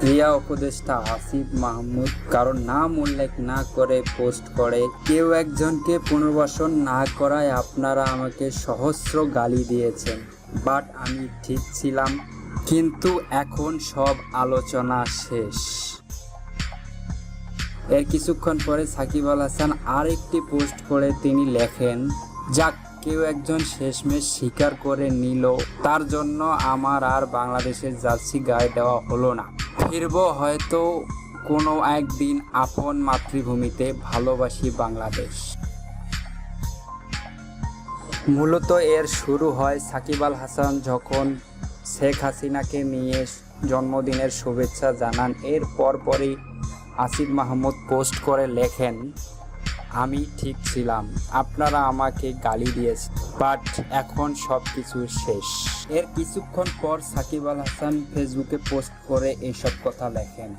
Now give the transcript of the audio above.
ক্রিয়া উপদেষ্টা আসিফ মাহমুদ কারণ নাম উল্লেখ না করে পোস্ট করে। কেউ একজনকে পুনর্বাসন না করায় আপনারা আমাকে সহস্র গালি দিয়েছেন, বাট আমি ঠিক ছিলাম। কিন্তু এখন সব আলোচনা শেষ। এর কিছুক্ষণ পরে সাকিব আল হাসান আরেকটি পোস্ট করে তিনি লেখেন, যাক কেউ একজন শেষমেশ স্বীকার করে নিল, তার জন্য আমার আর বাংলাদেশের জার্সি গায়ে দেওয়া হলো না। ফিরবো হয়তো কোনো একদিন আপন মাতৃভূমিতে ভালোবাসি বাংলাদেশ। মূলত এর শুরু হয় সাকিব আল হাসান যখন শেখ হাসিনাকে নিয়ে জন্মদিনের শুভেচ্ছা জানান। এর পরপরই আসিফ মাহমুদ পোস্ট করে লেখেন আমি ঠিক ছিলাম। আপনারা আমাকে গালি দিয়েছে বাট এখন সব কিছু শেষ। এর কিছুক্ষণ পর সাকিব আল হাসান ফেসবুকে পোস্ট করে এইসব কথা লেখেন।